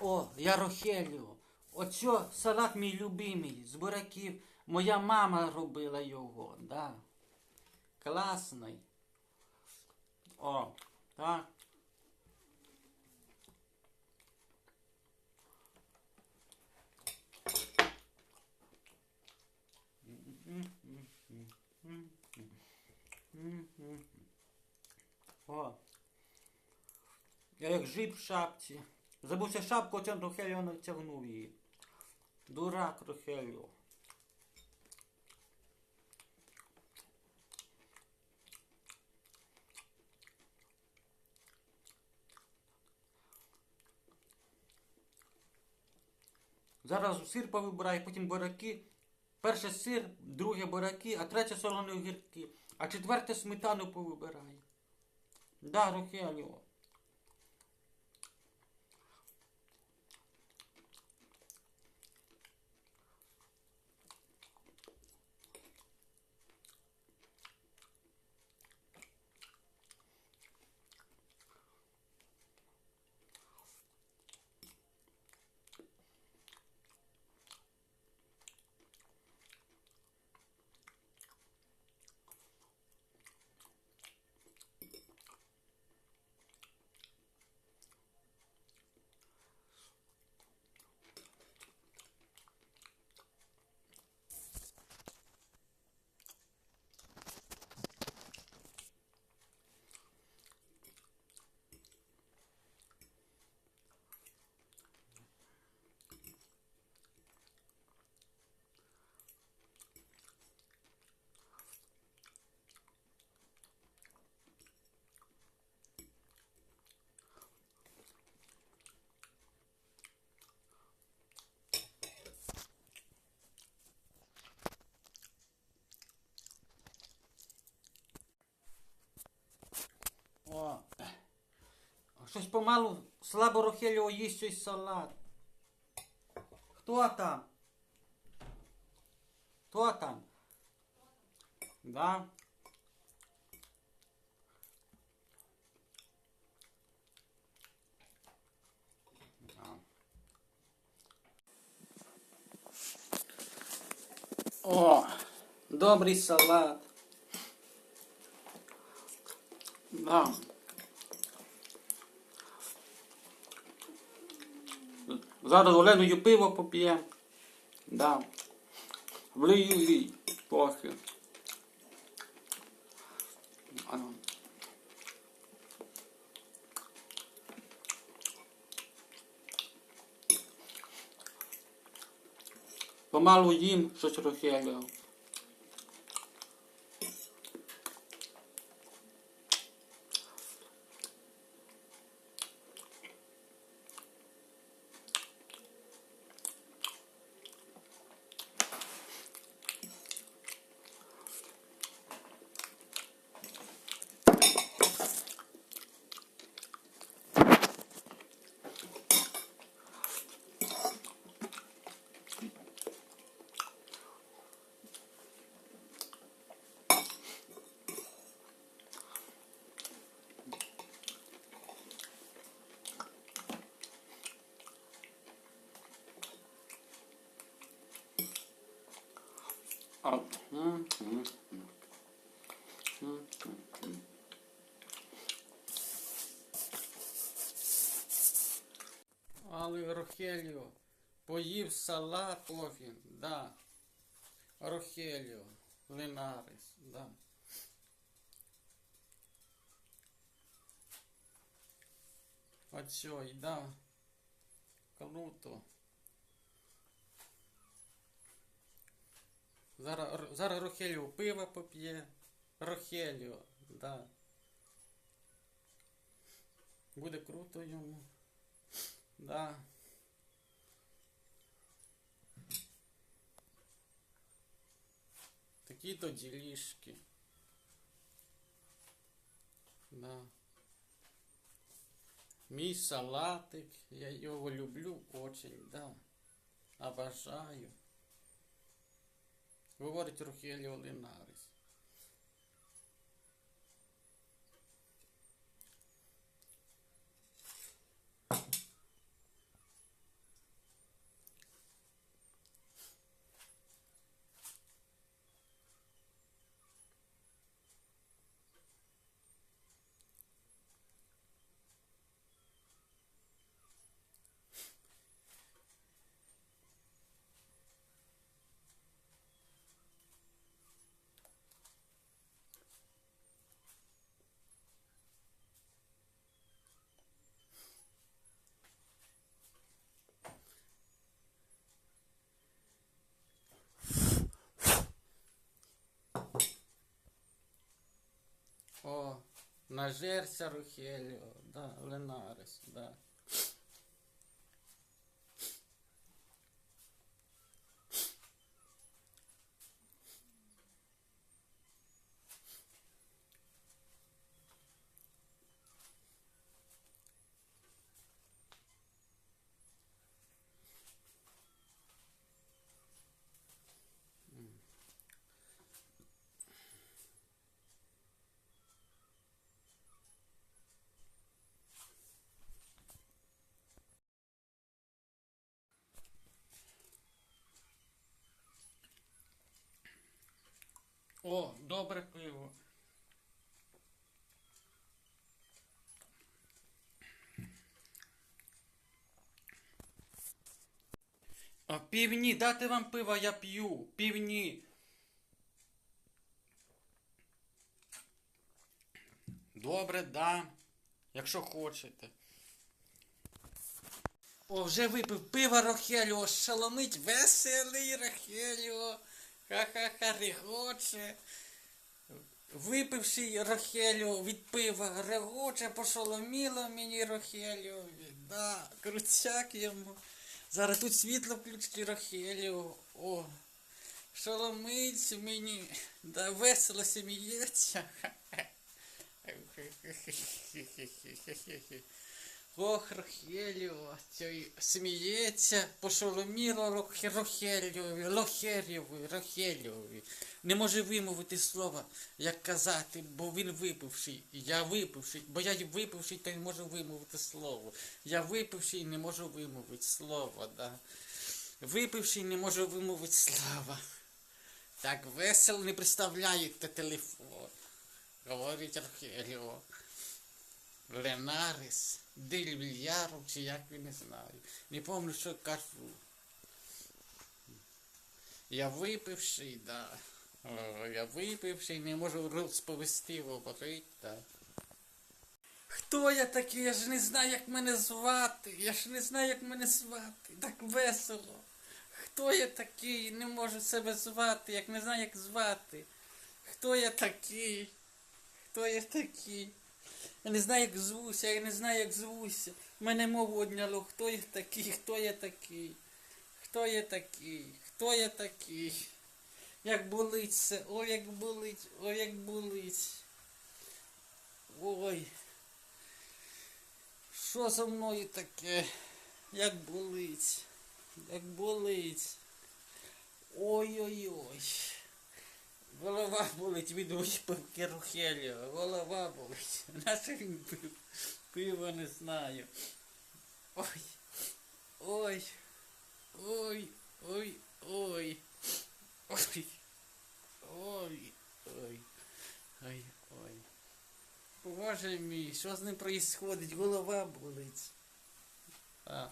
О, я Рохеліо. Оцьо салат мій любимий з буряків. Моя мама робила його, да. Класний. О, так. О. Я як жив в шапці. Забувся шапку, оця Рохеліо натягнув її. Дурак Рохеліо. Зараз сир повибираю, потім буряки. Перше сир, друге буряки, а третє солоні огірки. А четверте сметану повибираю. Да, Рохеліо. О. Щось помалу слабо Рохеліо їсть цей салат. Хто там? Хто там? Да. О, добрий салат. Да. Зараз Оленою пиво поп'є. Да. Влию їй трохи. Помалу їм щось рохелю. Рохеліо поїв салат він, да. Рохеліо, Линарис, да. Оцей, да. Круто. Зараз, зараз Рохеліо пиво поп'є. Рохеліо, да. Буде круто йому. Да. Такі то делишки. Да. Мій салатик, я його люблю очень, да. Обожаю. Говорить Рухеліо Лінарис. Нажерся Рухеліо, да, Ленарес, да. О, добре пиво. А півні, дати вам пива, я п'ю. Півні. Добре, да. Якщо хочете. О, вже випив пива Рохеліо, шаломить веселий Рохеліо. Ха-ха-ха, регоче. Випивши Рохеліо від пива, регоче, пошоломіло мені Рохеліо. Да, крутяк йому. Зараз тут світло включить Рохеліо. О, шоломить мені. Да весело сміється. Ох, Рохеліо, цей сміється, пошоломіло Рох- Рохеліові, Лохерєві, Рохеліові. Не може вимовити слова, як казати, бо він випивший. Я випивший, бо я випивший, то не можу вимовити слово. Я випивший не можу вимовити слово, да. Випивший не можу вимовити слова. Так весело не представляєте телефон. Говорить Археліо. Ленарис, Дель чи як він не знаю. Не пам'ятаю, що кажу. Я випивший, да. Я випивший, не можу розповісти говорити, да. Хто я такий? Я ж не знаю, як мене звати. Я ж не знаю, як мене звати. Так весело. Хто я такий? Не можу себе звати, як не знаю, як звати. Хто я такий? Хто я такий? Я не знаю, як звуся, я не знаю, як звуся. Мене мову одняло. Хто я такий? Хто я такий? Хто я такий? Хто я такий? Як болить це? Ой, як болить, ой, як болить. Ой. Що за мною таке? Як болить? Як болить? Ой-ой-ой. Голова болить від випивки Рухеліо. Голова болить. Наше він пив. Пиво не знаю. Ой. Ой. Ой. Ой. Ой. Ой. Ой. Ой. Ой. Ой. Боже мій, що з ним происходить? Голова болить. А.